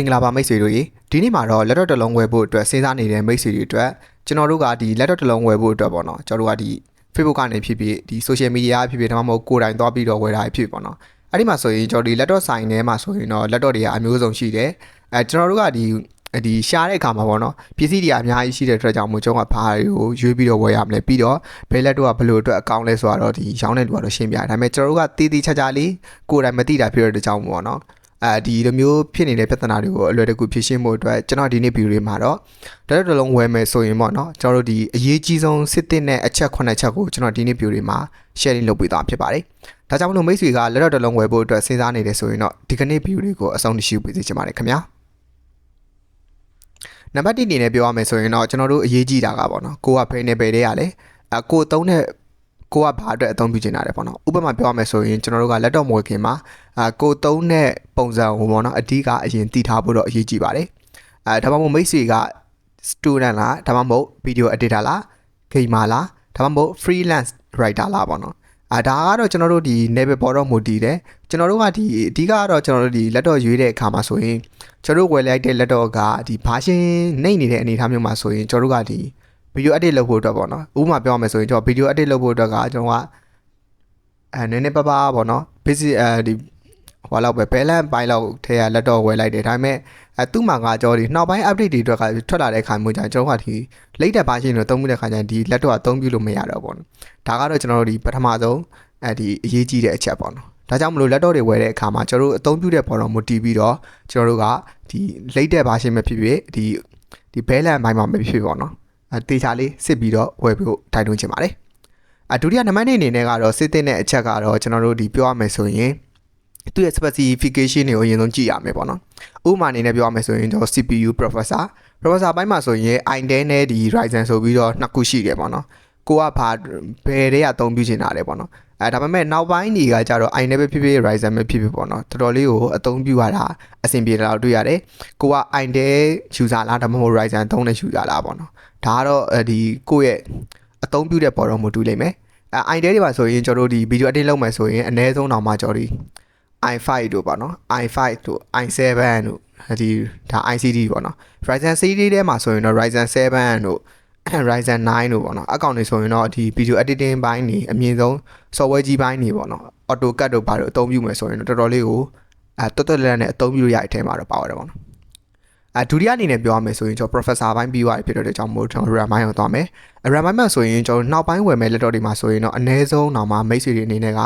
င်္ဂလာပါမိတ်ဆွေတို့ရေဒီနေ့မှာတော့လက်တော့တစ်လုံးဝယ်ဖို့အတွက်စဉ်းစားနေတဲ့မိတ်ဆွေတွေအတွက်ကျွန်တော်တို့ကဒီလက်တော့တစ်လုံးဝယ်ဖို့အတွက်ပေါ့နော်ကျွန်တော်တို့ကဒီ Facebook ကနေဖြစ်ဖြစ်ဒီ social media ဖြစ်ဖြစ်ဒါမှမဟုတ်ကိုယ်တိုင်သွားပြီးတော့ဝယ်တာဖြစ်ဖြစ်ပေါ့နော်အဲ့ဒီမှာဆိုရင်ကျွန်တော်ဒီလက်တော့ဆိုင်ထဲမှာဆိုရင်တော့လက်တော့တွေကအမျိုးစုံရှိတယ်အဲကျွန်တော်တို့ကဒီဒီရှားတဲ့အခါမှာပေါ့နော်ပစ္စည်းတွေအများကြီးရှိတဲ့အတွက်ကြောင့်မို့ကျွန်တော်ကဘာတွေကိုရွေးပြီးတော့ဝယ်ရမလဲပြီးတော့ဘယ်လက်တော့ကဘယ်လိုအတွက်အကောင့်လဲဆိုတော့ဒီရောင်းတဲ့လူကတော့ရှင်းပြတယ်ဒါပေမဲ့ကျွန်တော်တို့ကတည်တည်ချာချာလေးကိုယ်တိုင်မသိတာဖြစ်တဲ့အတွက်ကြောင့်မို့ပေါ့နော် အဲဒီလိုမျိုးဖြစ်နေတဲ့ပြဿနာတွေကိုအလွယ်တကူဖြေရှင်းဖို့အတွက်ကျွန်တော်ဒီနေ့ဗီဒီယိုလေးမှာတော့တရက်တစ်လုံးဝယ်မယ်ဆိုရင်ပေါ့နော်ကျွန်တော်တို့ဒီအရေးကြီးဆုံးစစ်တစ်နဲ့အချက်9ချက်ကိုကျွန်တော်ဒီနေ့ဗီဒီယိုလေးမှာ sharing လုပ်ပေးသွားဖြစ်ပါတယ်ဒါကြောင့်မလို့မိတ်ဆွေကလက်တော့တစ်လုံးဝယ်ဖို့အတွက်စဉ်းစားနေတယ်ဆိုရင်တော့ဒီကနေ့ဗီဒီယိုလေးကိုအဆုံးထိရှုပေးစေချင်ပါတယ်ခင်ဗျာနံပါတ်1အနေနဲ့ပြောရမယ်ဆိုရင်တော့ကျွန်တော်တို့အရေးကြီးတာကပေါ့နော်ကိုကဖယ်နေပယ်တဲ့ရလဲအကိုသုံးတဲ့ ကိုကဘာအတွက်အသုံးပြုချင်တာလဲပေါ့နော်ဥပမာပြောရမယ်ဆိုရင်ကျွန်တော်တို့ကလက်တော့မွေခင်မှာအာကိုသုံးတဲ့ပုံစံကိုပေါ့နော်အဓိကအရင်တည်ထားဖို့တော့အရေးကြီးပါတယ်အဲဒါမှမဟုတ်မိတ်ဆွေက student လားဒါမှမဟုတ် video editor လား gamer လားဒါမှမဟုတ် freelance writer လားပေါ့နော်အာဒါကတော့ကျွန်တော်တို့ဒီ level ပေါ်တော့မူတည်တယ်ကျွန်တော်တို့ကဒီအဓိကကတော့ကျွန်တော်တို့ဒီလက်တော့ရွေးတဲ့အခါမှာဆိုရင်ကျွန်တော်တို့ဝယ်လိုက်တဲ့လက်တော့ကဒီဘာရှင်နှိမ့်နေတဲ့အနေအထားမျိုးမှာဆိုရင်ကျွန်တော်တို့ကဒီ video edit လုပ်ဖို့အတွက်ပေါ့နော်ဥပမာပြောရမယ်ဆိုရင်ကျွန်တော် video edit လုပ်ဖို့အတွက်ကကျွန်တော်ကအဲနည်းနည်းပါးပါးပေါ့နော် basic အဲဒီဟိုလောက်ပဲ balance ပိုင်းလောက်ထဲကလက်တော့ဝယ်လိုက်တယ်ဒါပေမဲ့အဲသူ့မှာကကျွန်တော်ဒီနောက်ပိုင်း update တွေအတွက်ကထွက်လာတဲ့အခါမျိုးကျကျွန်တော်ကဒီ latest version ကိုသုံးပြီးတဲ့အခါကျရင်ဒီလက်တော့အသုံးပြုလို့မရတော့ပေါ့နော်ဒါကတော့ကျွန်တော်တို့ဒီပထမဆုံးအဲဒီအရေးကြီးတဲ့အချက်ပေါ့နော်ဒါကြောင့်မလို့လက်တော့တွေဝယ်တဲ့အခါမှာကျွန်တော်တို့အသုံးပြုတဲ့ပေါ်တော့မူတည်ပြီးတော့ကျွန်တော်တို့ကဒီ latest version ပဲဖြစ်ဖြစ်ဒီဒီ balance ပိုင်းမှာပဲဖြစ်ဖြစ်ပေါ့နော်အဲ တေချာလေးစစ်ပြီးတော့ဝယ်ဖို့တိုက်တွန်းချင်ပါတယ်အဒုတိယနံပါတ်2အနေနဲ့ကတော့စစ်တဲ့အချက်ကတော့ကျွန်တော်တို့ဒီပြောရမယ်ဆိုရင်သူ့ရဲ့ specification တွေကိုအရင်ဆုံးကြည့်ရမယ်ပေါ့နော်ဥပမာအနေနဲ့ပြောရမယ်ဆိုရင်ကျွန်တော် CPU processor processor ဘိုင်းမှာဆိုရင် i10 နဲ့ဒီ Ryzen ဆိုပြီးတော့နှစ်ခုရှိတယ်ပေါ့နော်ကိုကဘာဘယ်တည်းကအသုံးပြုချင်တာလဲပေါ့နော် အဲဒါပေမဲ့နောက်ပိုင်းတွေကကြတော့ i နဲ့ပဲဖြစ်ဖြစ် Ryzen ပဲဖြစ်ဖြစ်ပေါ့နော်တော်တော်လေးကိုအသုံးပြုရတာအဆင်ပြေတယ်လို့တွေ့ရတယ်ကိုက i တဲ့ user လားဒါမှမဟုတ် Ryzen သုံးတဲ့ user လားပေါ့နော်ဒါကတော့ဒီကိုယ့်ရဲ့အသုံးပြုတဲ့ပေါ်တော့မတူလိမ့်မယ်အဲ i တဲ့တွေပါဆိုရင်ကျွန်တော်တို့ဒီ video edit လုပ်မယ်ဆိုရင်အနည်းဆုံးတော့မှကျွန်တော်ဒီ i5 တို့ပေါ့နော် i5 တို့ i7 တို့ဒီဒါ ICD ပေါ့နော် Ryzen series ထဲမှာဆိုရင်တော့ Ryzen 7တို့ Ryzen 9တို့ပေါ့နော်အကောင့်တွေဆိုရင်တော့ဒီ video editing ဘိုင်းနေအမြင့်ဆုံး software ကြီးဘိုင်းနေပေါ့နော် AutoCAD တို့ဘာလို့အသုံးပြုမယ်ဆိုရင်တော့တော်တော်လေးကိုအဲတော်တော်လေးနဲ့အသုံးပြုရတဲ့အထက်မှာတော့ပါရတယ်ပေါ့နော်အဲဒုတိယအနေနဲ့ပြောရမယ်ဆိုရင်ကျွန်တော် professor ဘိုင်းပြီးသွားပြီဖြစ်တဲ့ကြောင့်မို့ကျွန်တော် RAM ဘိုင်းကိုသွားမယ် RAM ဘိုင်းမှာဆိုရင်ကျွန်တော်နောက်ပိုင်းဝယ်မယ် laptop တွေမှာဆိုရင်တော့အနည်းဆုံးတော့မှမိတ်ဆွေတွေအနေနဲ့က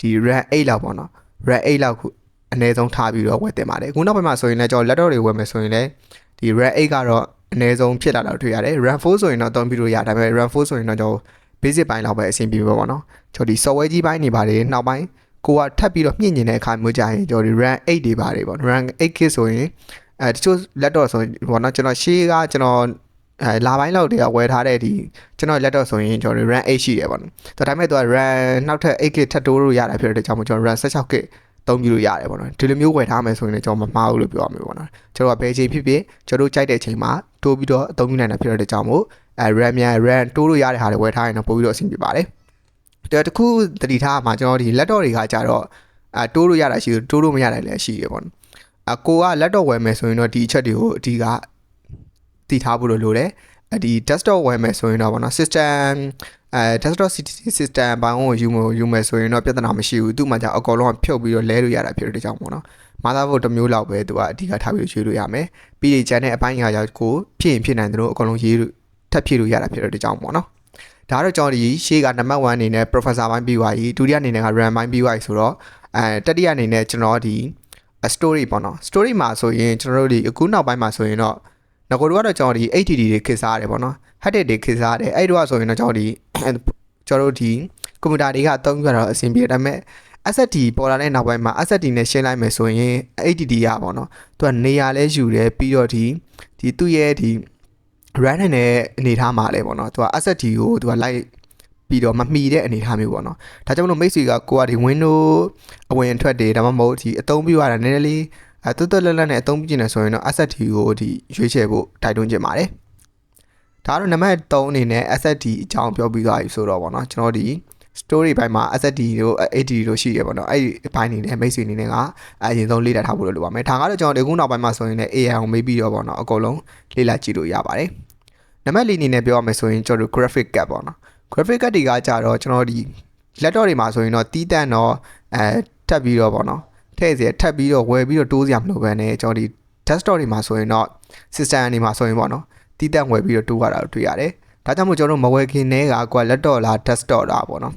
ဒီ RAM 8လောက်ပေါ့နော် RAM 8လောက်ခုအနည်းဆုံးထားပြီးတော့ဝယ်တင်ပါတယ်အခုနောက်ပိုင်းမှာဆိုရင်လည်းကျွန်တော် laptop တွေဝယ်မယ်ဆိုရင်လည်းဒီ RAM 8ကတော့ အနည်းဆုံးဖြစ်လာတော့တွေ့ရတယ် RAM 4 ဆိုရင်တော့သုံးပြီးလို့ရဒါပေမဲ့ RAM 4 ဆိုရင်တော့ကျွန်တော် basic ပိုင်းလောက်ပဲအဆင်ပြေပါပေါ့နော်ကျွန်တော်ဒီ software ကြီးပိုင်းနေပါတယ်နောက်ပိုင်းကိုကထပ်ပြီးတော့မြင့်ညင်တဲ့အခါမျိုးကြရင်ကျွန်တော်ဒီ RAM 8တွေပါတယ်ပေါ့ RAM 8K ဆိုရင်အဲတချို့ laptop ဆိုရင်ဘောနော်ကျွန်တော်ရှေးကကျွန်တော်အဲလာပိုင်းလောက်တည်းကဝယ်ထားတဲ့ဒီကျွန်တော် laptop ဆိုရင်ကျွန်တော် RAM 8ရှိတယ်ပေါ့နော်ဒါပေမဲ့သူက RAM နောက်ထပ် 8K ထပ်တိုးလို့ရတာဖြစ်တဲ့ကြောင့်ကျွန်တော် RAM 16K သုံးပြလို့ရတယ်ပေါ့နော်ဒီလိုမျိုးဝယ်ထားမယ်ဆိုရင်လည်းကျွန်တော်မမှားဘူးလို့ပြောရမှာပေါ့နော်ကျွန်တော်ကဘယ်ချိန်ဖြစ်ဖြစ်ကျွန်တော်တို့ကြိုက်တဲ့အချိန်မှာ တိုးပြီးတော့အသုံးပြုနိုင်တာဖြစ်တဲ့ကြောင့်မို့အဲ RAM မြန် RAM တိုးလို့ရတဲ့ဟာတွေဝယ်ထားရင်တော့ပို့ပြီးတော့အဆင်ပြေပါတယ်တဲ့တခုတတိထားမှာကျွန်တော်ဒီ laptop တွေကကြတော့အဲတိုးလို့ရတာရှိတယ်တိုးလို့မရတာလည်းရှိတယ်ပေါ့နော်အကိုက laptop ဝယ်မယ်ဆိုရင်တော့ဒီအချက်တွေကိုအဓိကတည်ထားဖို့လိုတယ်ဒီ desktop ဝယ်မယ်ဆိုရင်တော့ဗောနော် system အဲ desktop system ဘောင်းကိုယူမယူမယ်ဆိုရင်တော့ပြဿနာမရှိဘူးသူ့မှာじゃအကောင်လုံးဖြုတ်ပြီးတော့လဲလို့ရတာဖြစ်တဲ့ကြောင့်ပေါ့နော် motherboard တစ်မျိုးလောက်ပဲသူကအဓိကထားပြီးရွေးလို့ရမယ်ပြီးရင်ကျန်တဲ့အပိုင်းအရာရောက်ကိုဖြစ်ရင်ဖြစ်နိုင်တယ်လို့အကောင်လုံးရေးလို့ထပ်ဖြည့်လို့ရတာဖြစ်တဲ့ကြောင့်ပေါ့နော်ဒါတော့ကျွန်တော်ဒီရှေ့ကနံပါတ်1အနေနဲ့ professor ဘိုင်းပြီးသွားပြီဒုတိယအနေနဲ့က ram ဘိုင်းပြီးသွားပြီဆိုတော့အဲတတိယအနေနဲ့ကျွန်တော်ဒီ story ပေါ့နော် story မှာဆိုရင်ကျွန်တော်တို့ဒီအခုနောက်ပိုင်းမှာဆိုရင်တော့ငကိုတို့ကတော့ကျွန်တော်ဒီ HDD တွေခေတ်စားရတယ်ပေါ့နော် hard disk တွေခေတ်စားတယ်အဲ့တော့ဆိုရင်တော့ကျွန်တော်ဒီကျွန်တော်တို့ဒီကွန်ပျူတာတွေကအသုံးပြတော့အဆင်ပြေဒါပေမဲ့ SSD ပေါ်လာတဲ့နောက်ပိုင်းမှာ SSD နဲ့ရှင်းလိုက်မယ်ဆိုရင် HDD ရပါတော့သူကနေရာလဲယူတယ်ပြီးတော့ဒီဒီသူ့ရဲ့ဒီ run နေတဲ့အနေထားမှာလဲပေါ့နော်သူက SSD ကိုသူကလိုက်ပြီးတော့မမီတဲ့အနေအထားမျိုးပေါ့နော်ဒါကြောင့်မလို့မိတ်ဆွေကကိုကဒီ Windows အဝင်ထွက်တွေဒါမှမဟုတ်ဒီအသုံးပြုရတာနည်းနည်းလေးအဲတွတ်တွတ်လက်လက်နဲ့အသုံးပြုနေဆိုရင်တော့ SSD ကိုဒီရွေးချယ်ဖို့တိုက်တွန်းချင်ပါတယ်ဒါကတော့နံပါတ်3အနေနဲ့ SSD အကြောင်းပြောပြီးသွားပြီဆိုတော့ဗောနော်ကျွန်တော်ဒီ story ဘိုင်းမှာ SSD တို့ AD တို့ရှိရပေါ့နော်အဲ့ဒီဘိုင်းနေနဲ့မိတ်ဆွေအနေနဲ့ကအရင်ဆုံးလေ့လာထားဖို့လိုပါမယ်ဒါကတော့ကျွန်တော်ဒီခုနောက်ပိုင်းမှာဆိုရင်လည်း AI ကိုမေးပြီးတော့ပေါ့နော်အကုန်လုံးလေ့လာကြည့်လို့ရပါတယ်နံပါတ်၄အနေနဲ့ပြောရမယ်ဆိုရင်ကျွန်တော်တို့ graphic card ပေါ့နော် graphic card တွေကကြတော့ကျွန်တော်ဒီ laptop တွေမှာဆိုရင်တော့တီးတန့်တော့အဲထပ်ပြီးတော့ပေါ့နော်ထည့်စီထပ်ပြီးတော့ဝယ်ပြီးတော့တိုးစရာမလိုဘဲနဲ့ကျွန်တော်ဒီ desktop တွေမှာဆိုရင်တော့ system တွေမှာဆိုရင်ပေါ့နော်တီးတန့်ဝယ်ပြီးတော့တိုးရတာကိုတွေ့ရတယ် ဒါကြောင့်မို့ကျွန်တော်တို့မဝယ်ခင်နဲ့ကကွာ laptop လား desktop လားပေါ့နော်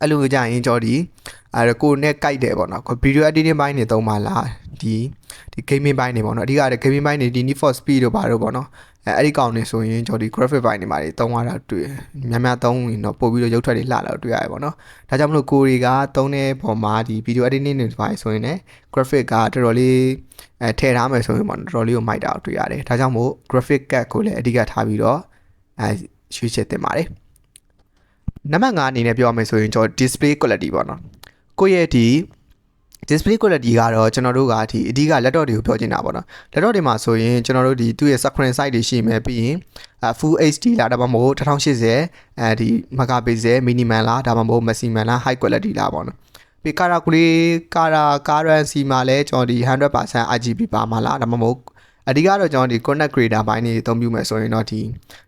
အဲ့လိုကြရင်ကျွန်တော်ဒီအဲကိုနဲ့ကြိုက်တယ်ပေါ့နော် video editing ဘိုင်းနေသုံးပါလားဒီဒီ gaming ဘိုင်းနေပေါ့နော်အဓိကက gaming ဘိုင်းနေဒီ need for speed တို့ပါတော့ပေါ့နော်အဲအဲ့ဒီကောင်နေဆိုရင်ကျွန်တော်ဒီ graphic ဘိုင်းနေမှာတွေသုံးရတာတွေ့များများသုံးရင်တော့ပို့ပြီးတော့ရုပ်ထွက်တွေလှလာတော့တွေ့ရတယ်ပေါ့နော်ဒါကြောင့်မလို့ကိုတွေကသုံးတဲ့ပုံမှာဒီ video editing တွေပါဆိုရင်လည်း graphic ကတော်တော်လေးအဲထည့်ထားမယ်ဆိုရင်ပေါ့နော်တော်တော်လေးကိုမိုက်တာကိုတွေ့ရတယ်ဒါကြောင့်မို့ graphic card ကိုလည်းအဓိကထားပြီးတော့ အဲရွေးချယ်တင်ပါတယ်နံပါတ်5အနေနဲ့ပြောရမယ်ဆိုရင်ကျွန်တော် display quality ပေါ့နော်ကိုယ့်ရဲ့ဒီ display quality ကတော့ကျွန်တော်တို့ကဒီအဓိက laptop တွေကိုပြောချင်တာပေါ့နော် laptop တွေမှာဆိုရင်ကျွန်တော်တို့ဒီသူ့ရဲ့ screen size တွေရှိမယ်ပြီးရင် full HD လားဒါမှမဟုတ်1080အဲဒီ megapixel minimum လားဒါမှမဟုတ် maximum လား high quality လားပေါ့နော်ပြီးကာရာကူလေးကာရာ currency မှာလည်းကျွန်တော်ဒီ100% RGB ပါမှာလားဒါမှမဟုတ်အဓိကတော့ကျွန်တော်ဒီ content creator ဘိုင်းတွေအသုံးပြုမယ်ဆိုရင်တော့ဒီ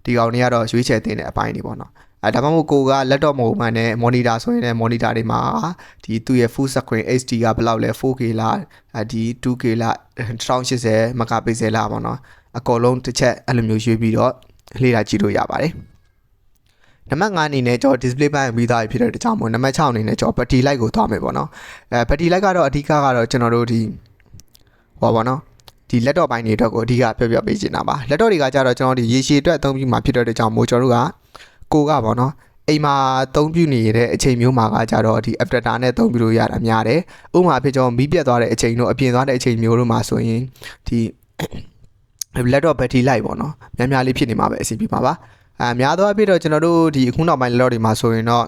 ဒီကောင်တွေကတော့ရွေးချယ်တင်တဲ့အပိုင်းတွေပေါ့နော်အဲဒါမှမဟုတ်ကိုက laptop မဟုတ်မှနဲ့ monitor ဆိုရင်လည်း monitor တွေမှာဒီသူ့ရဲ့ full screen HD ကဘယ်လောက်လဲ 4K လားဒီ 2K လား1080 megapixel လားပေါ့နော်အကုန်လုံးတစ်ချက်အဲ့လိုမျိုးရွေးပြီးတော့လေ့လာကြည့်လို့ရပါတယ်နံပါတ်5အနေနဲ့ကျွန်တော် display ဘိုင်းပြီးသားဖြစ်တဲ့တခြားမို့နံပါတ်6အနေနဲ့ကျွန်တော် battery light ကိုသွားမယ်ပေါ့နော်အဲ battery light ကတော့အဓိကကတော့ကျွန်တော်တို့ဒီဟောပါနော် ဒီ laptop ဘိုင်းတွေအတွက်ကိုအဓိကပြောပြပေးချင်တာပါ laptop တွေကကြတော့ကျွန်တော်ဒီရေရှည်အတွက်အသုံးပြုမှာဖြစ်တဲ့ကြောင့်မို့ကျွန်တော်တို့ကကိုကပေါ့နော်အိမ်မှာအသုံးပြုနေတဲ့အချိန်မျိုးမှာကကြတော့ဒီ adapter နဲ့သုံးပြုလို့ရတာများတယ်ဥပမာဖြစ်ကျွန်တော်မီးပြတ်သွားတဲ့အချိန်တို့အပြင်သွားတဲ့အချိန်မျိုးတို့မှာဆိုရင်ဒီ laptop battery light ပေါ့နော်များများလေးဖြစ်နေမှာပဲအဆင်ပြေပါပါအဲများသောအားဖြင့်တော့ကျွန်တော်တို့ဒီအခုနောက်ပိုင်း laptop တွေမှာဆိုရင်တော့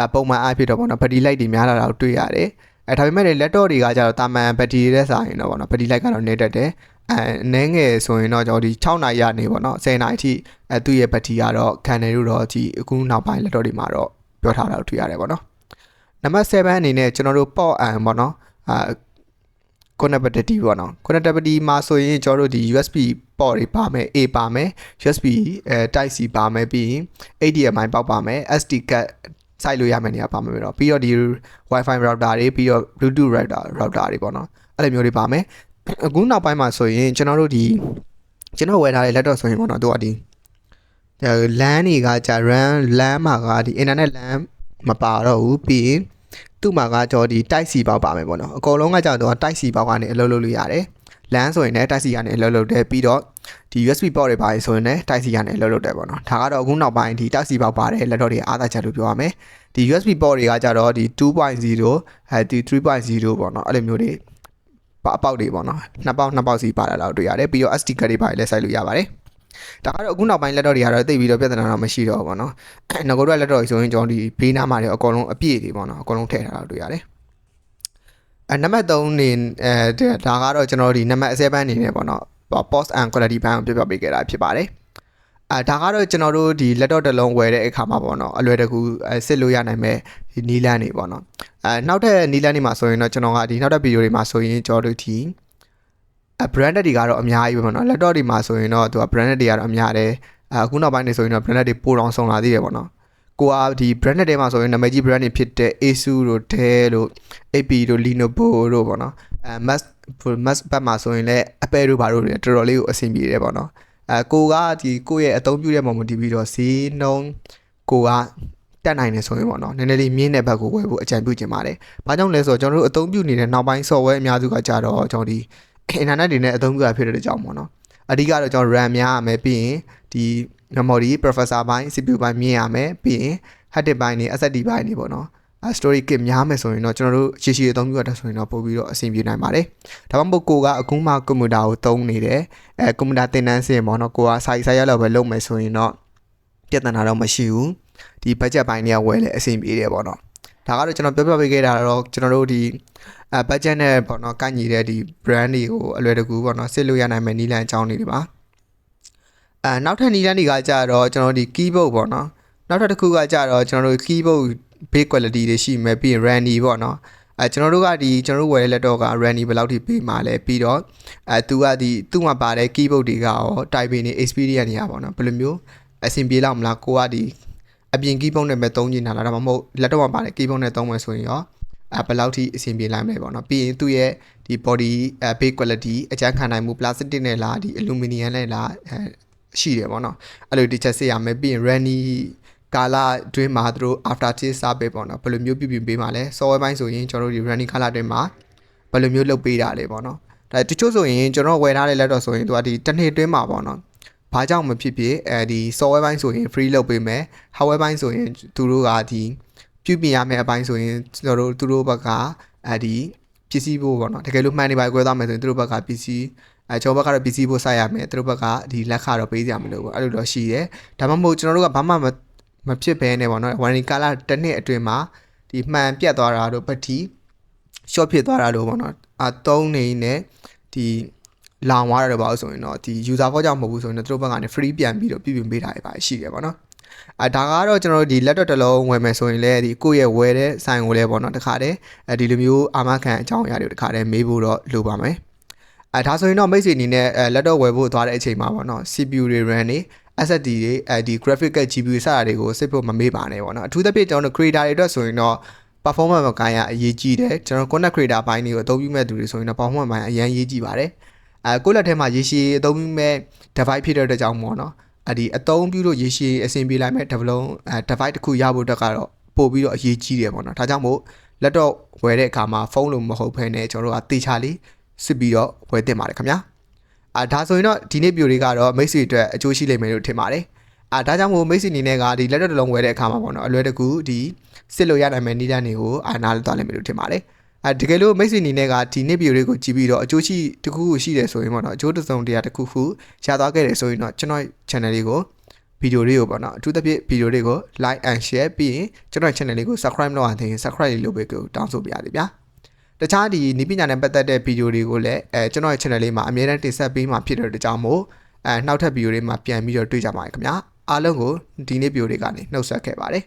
အပုံမှန်အားဖြင့်တော့ပေါ့နော် battery light တွေများလာတာကိုတွေ့ရတယ် အဲဒါပေမဲ့ laptop တွေကကြတော့တာမန် battery တွေနဲ့စာရင်တော့ပေါ့နော် battery light ကတော့နေတတ်တယ်အဲနည်းငယ်ဆိုရင်တော့ကျွန်တော်ဒီ6နာရီရနေပေါ့နော်10နာရီအထိအဲသူ့ရဲ့ဘက်ထရီကတော့ခံတယ်လို့တော့ဒီအခုနောက်ပိုင်းလက်တော့တွေမှာတော့ပြောထားတာကိုတွေ့ရတယ်ပေါ့နော်နံပါတ်7အနေနဲ့ကျွန်တော်တို့ port and ပေါ့နော်အာ connectivity ပေါ့နော် connectivity မှာဆိုရင်ကျွန်တော်တို့ဒီ USB port တွေပါမယ် A ပါမယ် USB အဲ Type C ပါမယ်ပြီးရင် HDMI ပေါက်ပါမယ် SD card စိုက်လို့ရမယ်နေရာပါမယ်ပြီးတော့ပြီးတော့ဒီ Wi-Fi router တွေပြီးတော့ Bluetooth router router တွေပေါ့နော်အဲ့လိုမျိုးတွေပါမယ်အခုနောက်ပိုင်းမှာဆိုရင်ကျွန်တော်တို့ဒီကျွန်တော်ဝယ်ထားတဲ့ laptop ဆိုရင်ပေါ့နော်သူကဒီ LAN တွေကကြာ RAM LAN မှာကဒီ internet LAN မပါတော့ဘူးပြီးရင်သူ့မှာကကြော်ဒီ Type C ပေါက်ပါမယ်ပေါ့နော်အကုန်လုံးကကြာတော့ Type C ပေါက်ကနေအလုပ်လုပ်လို့ရတယ် LAN ဆိုရင်လည်း Type C ကနေအလုပ်လုပ်တယ်ပြီးတော့ ဒီ USB port တွေပါဆိုရင်လည်း Type C ကနေအလုပ်လုပ်တယ်ပေါ့နော်ဒါကတော့အခုနောက်ပိုင်းဒီ Type C ပေါက်ပါတယ် laptop တွေအားသာချက်လို့ပြောရမယ်ဒီ USB port တွေကကြတော့ဒီ2.0အဲဒီ3.0ပေါ့နော်အဲ့လိုမျိုးတွေပါအပေါက်တွေပေါ့နော်နှစ်ပေါက်နှစ်ပေါက်စီပါလာတော့တွေ့ရတယ်ပြီးတော့ SD card တွေပါလည်းစိုက်လို့ရပါတယ်ဒါကတော့အခုနောက်ပိုင်း laptop တွေကတော့တိတ်ပြီးတော့ပြဿနာတော့မရှိတော့ဘူးပေါ့နော်ငကိုတို့က laptop ဆိုရင်ကျွန်တော်ဒီဘေးနားမှာတွေအကုန်လုံးအပြည့်တွေပေါ့နော်အကုန်လုံးထည့်ထားတာတွေ့ရတယ်အဲနံပါတ်3နေအဲဒါကတော့ကျွန်တော်ဒီနံပါတ်7အနေနဲ့ပေါ့နော် post and quality ဘိုင်းကိုပြပြပေးခဲ့တာဖြစ်ပါတယ်အဲဒါကတော့ကျွန်တော်တို့ဒီ laptop တစ်လုံးဝယ်တဲ့အခါမှာပေါ့နော်အလွယ်တကူစစ်လို့ရနိုင်မဲ့ဒီနီလန်းတွေပေါ့နော်အဲနောက်ထပ်နီလန်းတွေမှာဆိုရင်တော့ကျွန်တော်ကဒီနောက်ထပ်ဗီဒီယိုတွေမှာဆိုရင်ကျွန်တော်တို့ဒီအဲ branded တွေကတော့အများကြီးပဲပေါ့နော် laptop တွေမှာဆိုရင်တော့သူက branded တွေကတော့အများတယ်အခုနောက်ပိုင်းတွေဆိုရင်တော့ branded တွေပိုတောင်ဆောင်လာသေးတယ်ပေါ့နော်ကိုကဒီ branded တွေမှာဆိုရင်နာမည်ကြီး brand တွေဖြစ်တဲ့ Asus တို့ Dell တို့ AP တို့ Lenovo တို့ပေါ့နော်အဲ Mac Mac ဘက်မှာဆိုရင်လည်း Apple တို့ဘာတို့တွေတော်တော်လေးကိုအဆင်ပြေတယ်ပေါ့နော်အဲကိုကဒီကိုရဲ့အသုံးပြုတဲ့ပုံမူတည်ပြီးတော့ဈေးနှုန်းကိုကတက်နိုင်တယ်ဆိုရင်ပေါ့နော်နည်းနည်းလေးမြင့်တဲ့ဘက်ကိုဝယ်ဖို့အကြံပြုချင်ပါတယ်။ဘာကြောင့်လဲဆိုတော့ကျွန်တော်တို့အသုံးပြုနေတဲ့နောက်ပိုင်း software အများစုကကြတော့ကျွန်တော်ဒီ internet တွေနဲ့အသုံးပြုရဖြစ်တဲ့အကြောင်းပေါ့နော်။အဓိကတော့ကျွန်တော် RAM များရမယ်ပြီးရင်ဒီ memory processor ဘိုင်း CPU ဘိုင်းမြင့်ရမယ်ပြီးရင် hard disk ဘိုင်းတွေ SSD ဘိုင်းတွေပေါ့နော်။ story kit များမယ်ဆိုရင်တော့ကျွန်တော်တို့ရှည်ရှည်အသုံးပြုရတဲ့ဆိုရင်တော့ပို့ပြီးတော့အဆင်ပြေနိုင်ပါတယ်။ဒါမှမဟုတ်ကိုကအခုမှကွန်ပျူတာကိုသုံးနေတယ်။အဲကွန်ပျူတာသင်တန်းစင်ပေါ့နော်ကိုကစာရေးစာရလောက်ပဲလုပ်မယ်ဆိုရင်တော့ပြဿနာတော့မရှိဘူး။ဒီ budget ဘိုင်းတွေကဝယ်လဲအဆင်ပြေတယ်ပေါ့နော်။ဒါကတော့ကျွန်တော်ပြောပြပေးခဲ့တာတော့ကျွန်တော်တို့ဒီအဲ budget နဲ့ပေါ့နော်ကိုက်ညီတဲ့ဒီ brand တွေကိုအလွယ်တကူပေါ့နော်စစ်လို့ရနိုင်မယ့်နီးလန်းအကြောင်းတွေပါ။အဲနောက်ထပ်နီးလန်းတွေကကြတော့ကျွန်တော်ဒီ keyboard ပေါ့နော်။နောက်ထပ်တစ်ခုကကြတော့ကျွန်တော်တို့ keyboard base quality တွေရှိမယ်ပြီးရင် randy ပေါ့နော်အဲကျွန်တော်တို့ကဒီကျွန်တော်တို့ဝယ်တဲ့ laptop က randy ဘယ်လောက်ထိပေးမှာလဲပြီးတော့အဲသူကဒီသူ့မှာပါတဲ့ keyboard တွေကရော typing တွေ experience တွေရပါတော့ဘယ်လိုမျိုးအဆင်ပြေလောက်မလားကိုကဒီအပြင် keyboard နဲ့ပဲသုံးနေတာလားဒါမှမဟုတ် laptop မှာပါတဲ့ keyboard နဲ့သုံးမယ်ဆိုရင်ရောအဲဘယ်လောက်ထိအဆင်ပြေနိုင်မလဲပေါ့နော်ပြီးရင်သူ့ရဲ့ဒီ body အဲ base quality အကျန်းခံနိုင်မှု plastic နဲ့လားဒီ aluminum နဲ့လားအဲရှိတယ်ပေါ့နော်အဲ့လိုဒီချက်စစ်ရမယ်ပြီးရင် randy ကာလအတွင်းမှာသူတို့ after taste service ပေါ့နော်ဘယ်လိုမျိုးပြုပြင်ပေးမှာလဲ software ဘိုင်းဆိုရင်ကျွန်တော်တို့ဒီ running ကာလအတွင်းမှာဘယ်လိုမျိုးလုပ်ပေးတာလဲပေါ့နော်ဒါတချို့ဆိုရင်ကျွန်တော်ဝယ်ထားတဲ့ laptop ဆိုရင်သူကဒီတစ်နှစ်အတွင်းမှာပေါ့နော်ဘာကြောင့်မဖြစ်ဖြစ်အဲဒီ software ဘိုင်းဆိုရင် free လုပ်ပေးမယ် hardware ဘိုင်းဆိုရင်သူတို့ကဒီပြုပြင်ရမယ့်အပိုင်းဆိုရင်ကျွန်တော်တို့သူတို့ဘက်ကအဲဒီပစ္စည်းဖို့ပေါ့နော်တကယ်လို့မှန်နေပါကွဲသွားမယ်ဆိုရင်သူတို့ဘက်ကပစ္စည်းအဲကျွန်တော်ဘက်ကတော့ပစ္စည်းဖို့စိုက်ရမယ်သူတို့ဘက် ကဒီလက်ခါတော့ပေးကြမလို့ပေါ့အဲ့လိုတော့ရှိတယ်ဒါမှမဟုတ်ကျွန်တော်တို့ကဘာမှ မမဖြစ်ဘဲနဲ့ပေါ့နော်ဝါရန်ကာလာတစ်နှစ်အတွင်းမှာဒီမှန်ပြတ်သွားတာတို့ပတိ short ဖြစ်သွားတာလို့ပေါ့နော်အသုံးနေနဲ့ဒီလောင်သွားတာတော့ပါလို့ဆိုရင်တော့ဒီ user for ကြောင့်မဟုတ်ဘူးဆိုရင်တော့သူတို့ဘက်ကနေ free ပြန်ပြီးတော့ပြည်ပြင်ပေးတာတွေပါရှိတယ်ပေါ့နော်အဲဒါကတော့ကျွန်တော်တို့ဒီ laptop တစ်လုံးဝယ်မယ်ဆိုရင်လည်းဒီကိုယ့်ရဲ့ဝယ်တဲ့ဆိုင်ကိုလည်းပေါ့နော်တခါတည်းအဲဒီလိုမျိုးအာမခံအကြောင်းအရာတွေတခါတည်းမေးဖို့တော့လိုပါမယ်အဲဒါဆိုရင်တော့မိတ်ဆွေအနေနဲ့အဲ laptop ဝယ်ဖို့သွားတဲ့အချိန်မှာပေါ့နော် CPU တွေ RAM တွေ SSD တွေအဲဒီ graphic card GPU စတာတွေကိုစစ်ဖို့မမေ့ပါနဲ့ပေါ့နော်အထူးသဖြင့်ကျွန်တော်တို့ creator တွေအတွက်ဆိုရင်တော့ performance မကိုင်းရအရေးကြီးတယ်ကျွန်တော် content creator ဘိုင်းတွေကိုအသုံးပြုမဲ့သူတွေဆိုရင်တော့ performance ဘိုင်းအရင်ရေးကြည့်ပါတယ်အဲကိုယ့်လက်ထဲမှာရေရှည်အသုံးပြုမဲ့ device ဖြစ်တဲ့အတွက်ကြောင့်မို့နော်အဲ့ဒီအသုံးပြုလို့ရေရှည်အဆင်ပြေလိုက်မဲ့ develop အဲ device တစ်ခုရဖို့အတွက်ကတော့ပို့ပြီးတော့အရေးကြီးတယ်ပေါ့နော်ဒါကြောင့်မို့ laptop ဝယ်တဲ့အခါမှာဖုန်းလိုမဟုတ်ဘဲနဲ့ကျွန်တော်တို့ကတေချာလေးစစ်ပြီးတော့ဝယ်တင်ပါတယ်ခင်ဗျာ အာဒါဆိုရင်တော့ဒီနေ့ video လေးကတော့မိတ်ဆွေအတွက်အကျိုးရှိလိမ့်မယ်လို့ထင်ပါတယ်အာဒါကြောင့်မို့မိတ်ဆွေအနေနဲ့ကဒီ laptop တစ်လုံးဝယ်တဲ့အခါမှာပေါ့နော်အလွယ်တကူဒီစစ်လို့ရနိုင်မယ့်နည်းလမ်းတွေကိုအာနားလို့သွားလိမ့်မယ်လို့ထင်ပါတယ်အဲတကယ်လို့မိတ်ဆွေအနေနဲ့ကဒီနေ့ video လေးကိုကြည့်ပြီးတော့အကျိုးရှိတစ်ခုခုရှိတယ်ဆိုရင်ပေါ့နော်အကျိုးတစ်စုံတရာတစ်ခုခုရသွားခဲ့တယ်ဆိုရင်တော့ကျွန်တော် channel လေးကိုဗီဒီယိုလေးကိုပေါ့နော်အထူးသဖြင့်ဗီဒီယိုလေးကို like and share ပြီးရင်ကျွန်တော် channel လေးကို subscribe လုပ်အောင်သင်ရင် subscribe လေးလုပ်ပေးကိုတောင်းဆိုပါရစေဗျာ တခြားဒီနီးပညာနဲ့ပတ်သက်တဲ့ဗီဒီယိုတွေကိုလည်းအဲကျွန်တော်ရဲ့ channel လေးမှာအများအားတင်ဆက်ပေးမှာဖြစ်တဲ့အတွက်ကြောင့်မို့အဲနောက်ထပ်ဗီဒီယိုလေးမှာပြန်ပြီးတော့တွေ့ကြပါမယ်ခင်ဗျာအားလုံးကိုဒီနေ့ဗီဒီယိုလေးကနေနှုတ်ဆက်ခဲ့ပါတယ်